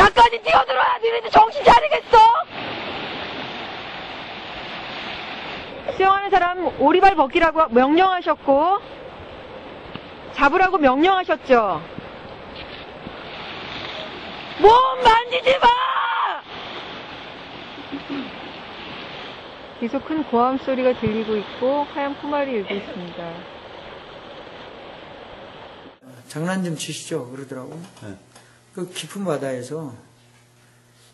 나까지 뛰어들어야 너희들 정신 차리겠어? 수영하는 사람 오리발 벗기라고 명령하셨고, 잡으라고 명령하셨죠? 몸 만지지 마! 계속 큰 고함 소리가 들리고 있고 하얀 포말이 일고 있습니다. 장난 좀 치시죠 그러더라고. 네. 그 깊은 바다에서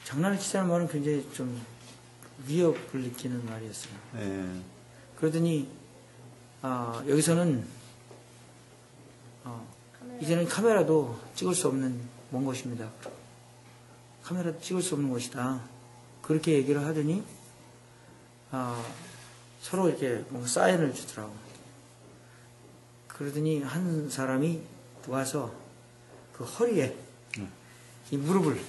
장난을 치자는 말은 굉장히 좀 위협을 느끼는 말이었어요. 예. 그러더니 아, 여기서는 어, 이제는 카메라도 찍을 수 없는 먼 곳입니다. 카메라도 찍을 수 없는 곳이다. 그렇게 얘기를 하더니 아, 서로 이렇게 뭔가 사인을 주더라고. 그러더니 한 사람이 와서 그 허리에 이 무릎을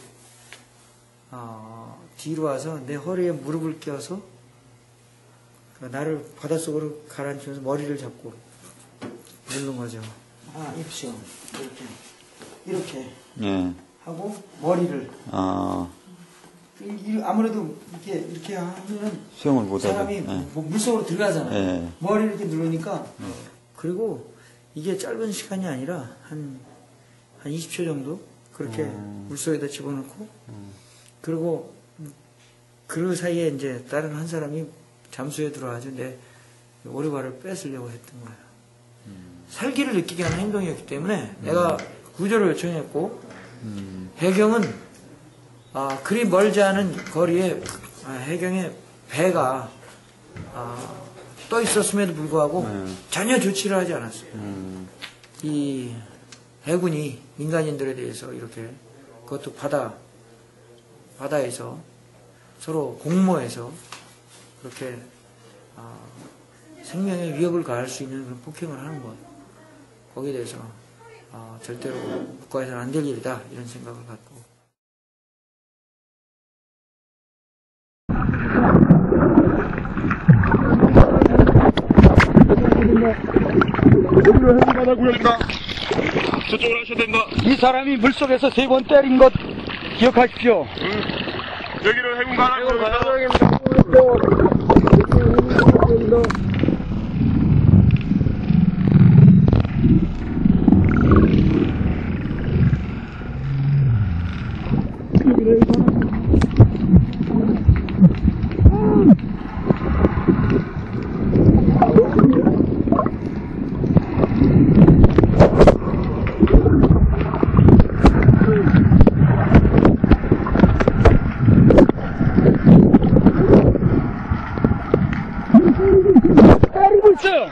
어, 뒤로 와서 내 허리에 무릎을 껴서 그 나를 바닷속으로 가라앉히면서 머리를 잡고 누른 거죠. 아, 입쇼. 이렇게. 이렇게 예. 하고 머리를. 아, 이- 이- 아무래도 이렇게, 이렇게 하면은 수영을 못하죠. 사람이 예. 뭐 물속으로 들어가잖아요. 예. 머리를 이렇게 누르니까. 그리고 이게 짧은 시간이 아니라 한, 한 20초 정도 그렇게 물속에다 집어넣고. 그리고 그 사이에 이제 다른 한 사람이 잠수에 들어와서 내 오리발을 뺏으려고 했던 거예요. 살기를 느끼게 하는 행동이었기 때문에 내가 구조를 요청했고 해경은 아, 그리 멀지 않은 거리에 아, 해경의 배가 아, 떠 있었음에도 불구하고 네. 전혀 조치를 하지 않았어요. 음, 이 해군이 민간인들에 대해서 이렇게 그것도 바다 바다에서 서로 공모해서 그렇게 아, 생명의 위협을 가할 수 있는 그런 폭행을 하는 것 거기에 대해서 아, 절대로 국가에서는 안 될 일이다 이런 생각을 갖고 여기로 해운바다 구역입니다. 저쪽으로 하셔야 된다. 이 사람이 물속에서 세 번 때린 것 기억하십시오. 여기는 해운바다 구역입니다. 때리고 있어요.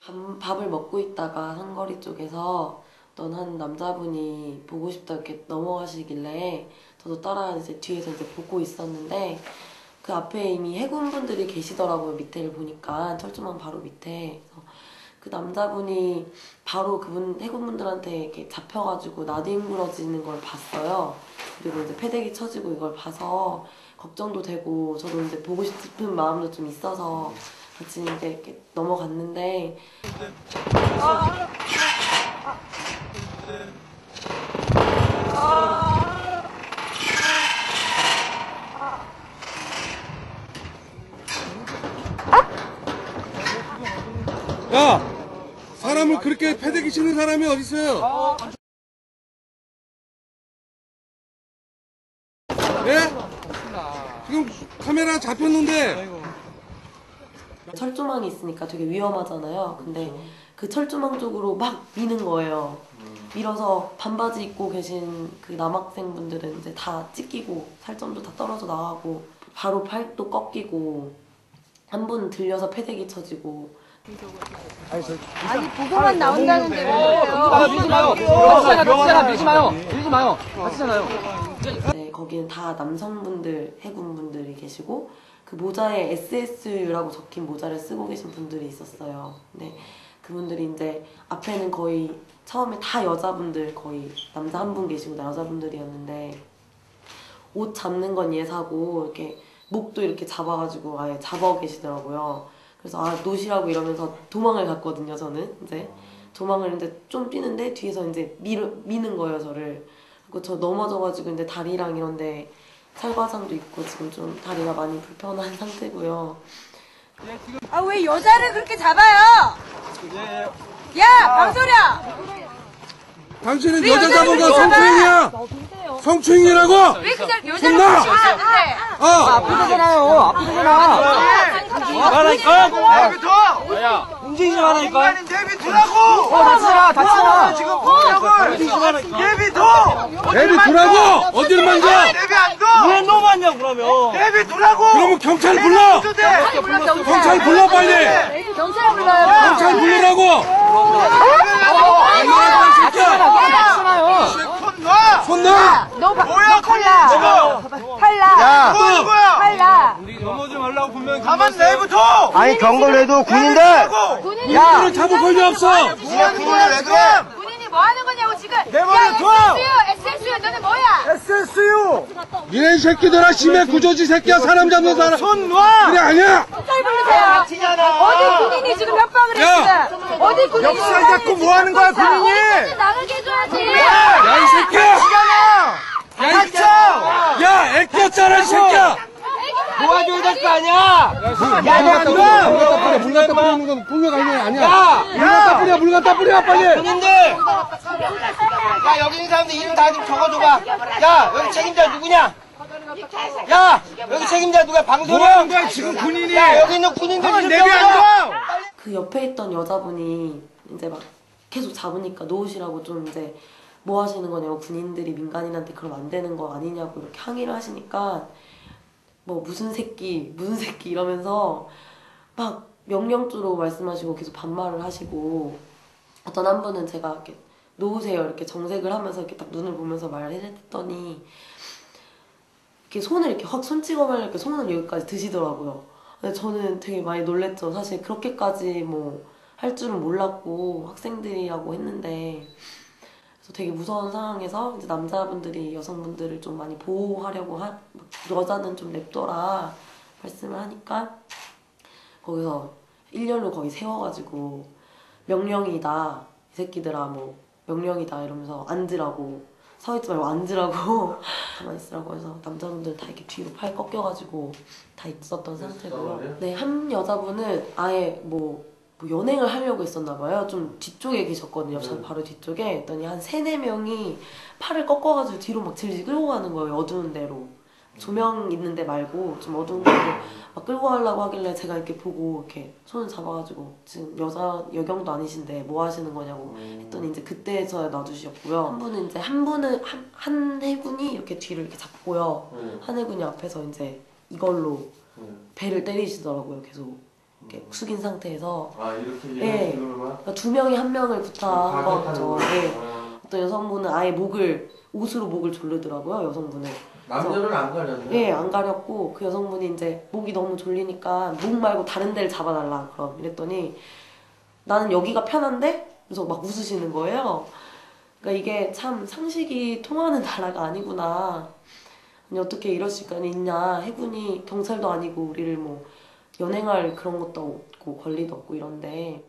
밥, 밥을 먹고 있다가 상거리 쪽에서 어떤 한 남자분이 보고 싶다 이렇게 넘어가시길래 저도 따라 이제 뒤에서 이제 보고 있었는데 그 앞에 이미 해군분들이 계시더라고요 밑에를 보니까. 철조망 바로 밑에. 그래서 그 남자분이 바로 그분 해군분들한테 이렇게 잡혀가지고 나뒹굴어지는 걸 봤어요. 그리고 이제 패대기 쳐지고 이걸 봐서 걱정도 되고 저도 이제 보고 싶은 마음도 좀 있어서 같이 이제 이렇게 넘어갔는데 야! 사람을 그렇게 패대기 치는 사람이 어딨어요? 예? 지금 카메라 잡혔는데 철조망이 있으니까 되게 위험하잖아요. 근데 그 철조망 쪽으로 막 미는 거예요. 밀어서 반바지 입고 계신 그 남학생분들은 이제 다 찢기고 살점도 다 떨어져 나가고 바로 팔도 꺾이고 한 분 들려서 패대기 쳐지고 아니 보고만 나온다는데 왜 그래요? 아, 밀지 마요. 다치잖아, 다치잖아. 밀지 마요. 밀지 마요. 다치잖아요. 네, 거기는 다 남성분들 해군분들이 계시고 그 모자에 SSU라고 적힌 모자를 쓰고 계신 분들이 있었어요. 네, 그분들이 이제 앞에는 거의 처음에 다 여자분들 거의 남자 한 분 계시고 여자분들이었는데 옷 잡는 건 예사고 이렇게 목도 이렇게 잡아가지고 아예 잡아 계시더라고요. 그래서 아 노시라고 이러면서 도망을 갔거든요. 저는 이제 도망을 이제 좀 뛰는데 뒤에서 이제 밀, 미는 거예요 저를. 그리고 저 넘어져가지고 이제 다리랑 이런데 살과상도 있고 지금 좀 다리가 많이 불편한 상태고요. 아 왜 여자를 그렇게 잡아요? 야 방소리야! 당신은 여자 잡은 거 성추행이야! 성추행이라고! 왜 그냥 여자를 혼나! 그렇게 잡는데? 어! 아프잖아요. 아프잖아. 말하니까. 움직이지 말라니까. 내비 두라고! 어, 다치잖아, 다치잖아. 지금 공격을! 내비둬! 애비 두라고! 어딜 만져! 내비 안 둬! 왜 너무하냐, 그러면. 내비 두라고! 그러면 경찰 불러! 돼! 경찰 불러 빨리! 경찰 불러요. 경찰 부르라고! 다치잖아요. 손 놔! 손 놔! 너 봐. 뭐야, 팔라! 팔라. 뭐 하는 거야? 팔라. 가만 내비둬! 아니, 경고를 해도 군인들. 군인이 너를 잡을 권리 없어! 뭐 하는 거야, 지금? 군인이 뭐 하는 거냐고 지금. 내 말을 야, 둬! SSU, SSU 너네 뭐야? SSU! 니네 새끼들아 심해 구조지 새끼야 사람 잡는 사람 손 놔! 그래 아니야. 어디 군인이 지금 야! 했어? 어디 군인이 역살 잡고 뭐 하는 거야, 군인이? 나가게 해줘야지. 야 이 새끼야 시간아! 닥쳐! 야 애끼었잖아 이 새끼야 도와줘야 될 거 아니야. 야, 야, 물 갖다 뿌려, 물 갖다 뿌리는 건 폭력 아니야, 아니야. 야! 물 갖다 뿌려, 물 갖다 뿌려, 빨리. 군인들! 야, 여기 있는 사람들 이름 다 좀 적어줘봐. 야, 여기 책임자 누구냐? 야, 여기 책임자 누가 뭐 하는? 거야, 지금 군인이. 야, 여기 있는 군인들 이름 내비 안 적어줘. 둬! 그 옆에 있던 여자분이 이제 막 계속 잡으니까 놓으시라고 좀 이제 뭐 하시는 거냐고 군인들이 민간인한테 그러면 안 되는 거 아니냐고 이렇게 항의를 하시니까 뭐 무슨 새끼 무슨 새끼 이러면서 막 명령조로 말씀하시고 계속 반말을 하시고 어떤 한 분은 제가 이렇게 놓으세요 이렇게 정색을 하면서 이렇게 딱 눈을 보면서 말을 했더니 이렇게 손을 이렇게 확손 찍어보면 이렇게 손을 여기까지 드시더라고요. 저는 되게 많이 놀랬죠. 사실 그렇게까지 뭐 할 줄은 몰랐고 학생들이라고 했는데 그래서 되게 무서운 상황에서 이제 남자분들이 여성분들을 좀 많이 보호하려고 하, 여자는 좀 냅둬라 말씀을 하니까 거기서 일렬로 거기 세워가지고 명령이다 이 새끼들아 뭐 명령이다 이러면서 앉으라고 서 있지 말고 앉으라고 가만히 있으라고 해서 남자분들 다 이렇게 뒤로 팔 꺾여가지고 다 있었던 상태고요. 네, 한 여자분은 아예 뭐, 뭐 연행을 하려고 했었나 봐요. 좀 뒤쪽에 계셨거든요. 저 바로 뒤쪽에. 했더니 한 세네 명이 팔을 꺾어가지고 뒤로 막 질질 끌고 가는 거예요. 어두운 데로. 조명 있는데 말고 좀 어두운 데로 막 끌고 가려고 하길래 제가 이렇게 보고 이렇게 손을 잡아가지고 지금 여자 여경도 아니신데 뭐 하시는 거냐고 했더니 이제 그때서야 놔주셨고요. 한 분은 이제 한 분은 한, 한 해군이 이렇게 뒤를 이렇게 잡고요. 한 해군이 앞에서 이제 이걸로 배를 때리시더라고요. 계속 이렇게 숙인 상태에서 아 이렇게 식으로만 그러니까 두 명이 한 명을 부탁한 거죠. 아, 어떤 여성분은 아예 목을 옷으로 목을 조르더라고요. 여성분은. 남녀를 안 가렸네. 예, 안 가렸고 그 여성분이 이제 목이 너무 졸리니까 목 말고 다른 데를 잡아달라 그럼 이랬더니 나는 여기가 편한데? 그래서 막 웃으시는 거예요. 그러니까 이게 참 상식이 통하는 나라가 아니구나. 아니 어떻게 이럴 수가 있냐. 해군이 경찰도 아니고 우리를 뭐 연행할 그런 것도 없고 권리도 없고 이런데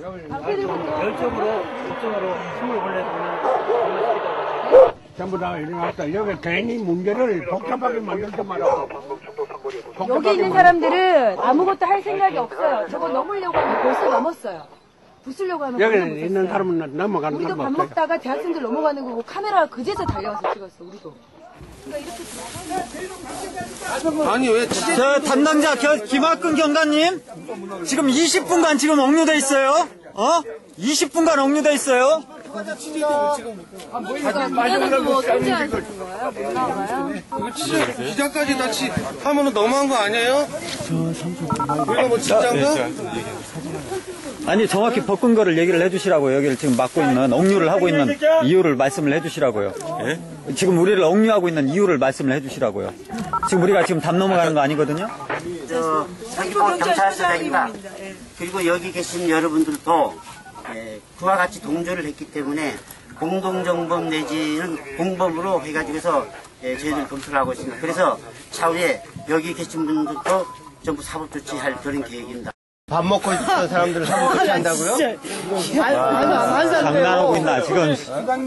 열정으로, 열정으로 힘을 보내고 전부 다 일어났다. 여기 괜히 문제를 복잡하게 만들지 마라. 여기 있는 사람들은 아무것도 할 생각이 없어요. 저거 넘으려고 하면 벌써 넘었어요. 부수려고 하면 여기 벌써 있는 부쉈어요. 사람은 넘어가는 우리도 밥 사람 없어요. 먹다가 대학생들 넘어가는 거고 카메라 그제서 달려와서 찍었어 우리도. 아니 왜 저 담당자 겨- 김학근 경관님 지금 20분간 지금 억류돼 있어요. 어? 20분간 억류돼 있어요. 민간은 뭐 통제하는 거예요? 못 나가요? 기자까지 같이 하면은 너무한 거 아니에요? 우리가 뭐 진짜인가? 아니 정확히 벗근 거를 얘기를 해주시라고요. 여기를 지금 막고 있는 억류를 하고 있는 이유를 말씀을 해주시라고요. 예? 지금 우리를 억류하고 있는 이유를 말씀을 해주시라고요. 지금 우리가 지금 담 넘어가는 거 아니거든요. 저 서귀포 경찰서장입니다. 그리고 여기 계신 여러분들도 예, 그와 같이 동조를 했기 때문에 공동정범 내지는 공범으로 해가지고서 예, 저희들 검토를 하고 있습니다. 그래서 차후에 여기 계신 분들도 전부 사법 조치할 그런 계획입니다. 밥 먹고 있던 사람들을 사고 조치한다고요? 장난하고 있나 지금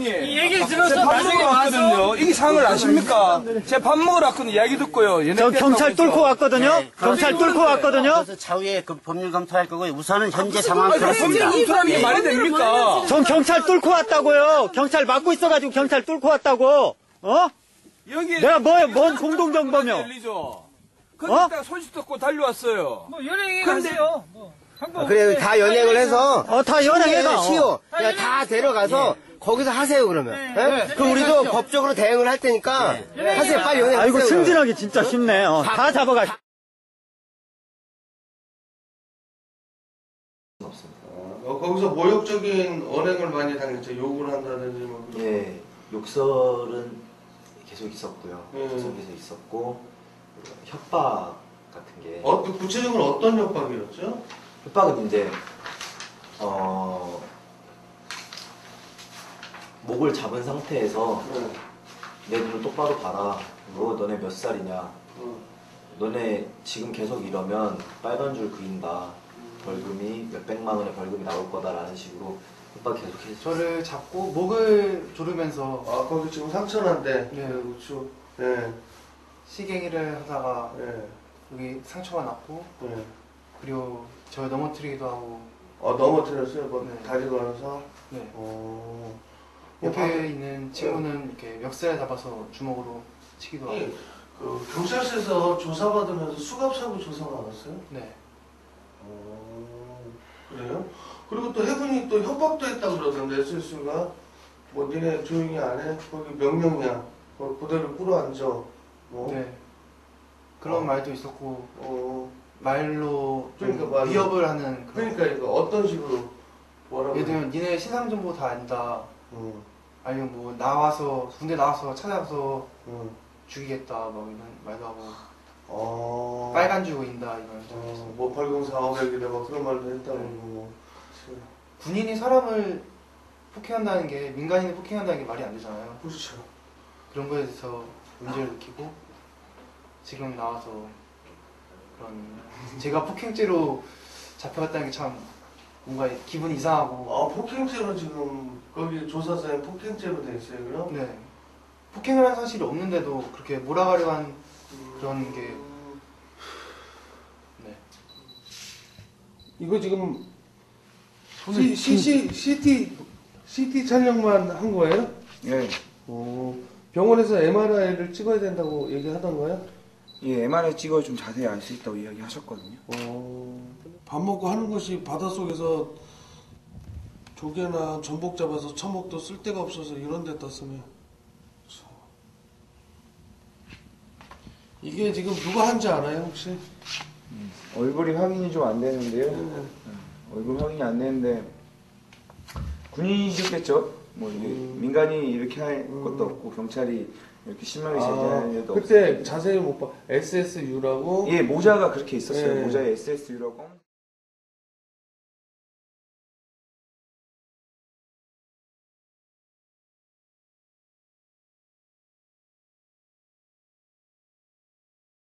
얘기 들어서 나중에 왔거든요. 이 상황을 아십니까? 제 밥 먹으러 왔거든요. 이야기 듣고요. 얘네 저 경찰 뚫고 왔거든요. 경찰 뚫고 왔거든요. 그래서 차후에 그 법률 검토할 거고 우선은 현재 상황 그렇습니다. 사람이 이게 말이 됩니까? 전 경찰 뚫고 왔다고요. 경찰 막고 있어가지고 경찰 뚫고 왔다고. 어? 여기 내가 뭐야? 뭔 공동정범이요? 열리죠. 근데 어? 딱 소식 듣고 달려왔어요. 뭐 연예인 근데- 가세요. 그래 다 연행을 해서 어, 다 연행해서. 시오 그냥 다 데려가서 거기서 하세요 그러면. 예? 그럼 우리도 법적으로 대응을 할 테니까 하세요 빨리 연행하세요. 아이고 그러면. 승진하기 진짜 쉽네. 어, 다 잡아가. 어, 거기서 모욕적인 언행을 많이 당했죠. 욕을 한다든지 뭐. 그런 예, 욕설은 계속 있었고요. 음. 계속해서 있었고 협박 같은 게 어, 그 구체적으로 어떤 협박이었죠? 협박은 이제 어 목을 잡은 상태에서 네. 내 눈을 똑바로 봐라. 너 너네 몇 살이냐? 어. 너네 지금 계속 이러면 빨간 줄 그린다. 벌금이 몇 백만 원의 벌금이 나올 거다라는 식으로 협박 계속해서 저를 잡고 목을 조르면서 아, 거기 지금 상처난데. 네. 그렇죠. 네. 시갱이를 하다가 네. 여기 상처가 났고 네. 그리고 저 넘어뜨리기도 하고 어, 넘어뜨렸어요. 뭐 네. 다리 걸어서. 네. 어. 옆에 있는 친구는 이렇게 멱살을 잡아서 주먹으로 치기도 하고 이, 그 경찰서에서 조사받으면서 수갑사고 조사 나왔어요? 네. 어, 그래요? 그리고 또 해군이 또 협박도 했다고 그러던데, SS가. 뭐, 니네 조용히 안 해? 거기 명령이야. 뭐, 부대를 끌어앉아. 뭐. 네. 그런 어. 말도 있었고 어, 말로 좀 그러니까 말로. 위협을 하는 그런 그러니까 이거 어떤 식으로 뭐라고. 예를 들면 니네 신상 정보 다 안다 응, 아니면 뭐 나와서 군대 나와서 찾아가서 응. 죽이겠다 막 이런 말도 하고 어. 빨간 줄 보인다 이런 어, 뭐 벌금 4, 500이다 뭐 그런 말도 했다고 뭐. 군인이 사람을 폭행한다는 게 민간인을 폭행한다는 게 말이 안 되잖아요. 그렇죠. 그런 거에 대해서 문제를 느끼고 지금 나와서 그런 제가 폭행죄로 잡혀갔다는 게 참 뭔가 기분이 이상하고 아, 폭행죄로 지금 거기 조사서에 폭행죄로 돼 있어요, 그럼? 네 폭행을 한 사실이 없는데도 그렇게 몰아가려 한 그런 게 네. 이거 지금 C, C, C, CT, CT 촬영만 한 거예요? 예. 오, 병원에서 MRI를 찍어야 된다고 얘기하던가요? 예, MRI 찍어 좀 자세히 알 수 있다고 이야기하셨거든요. 어, 밥 먹고 하는 것이 바닷속에서 조개나 전복 잡아서 처먹도 쓸 데가 없어서 이런 데 떴으면 참. 이게 지금 누가 한지 알아요 혹시? 얼굴이 확인이 좀 안 되는데요. 네, 얼굴 확인이 안 되는데 군인이셨겠죠. 뭐 이게 민간인이 이렇게 할 것도 없고 경찰이 이렇게 신명이 제재하는 일도 없고. 그때 자세히 못 봐. SSU라고 예, 모자가 그렇게 있었어요. 예. 모자에 SSU라고.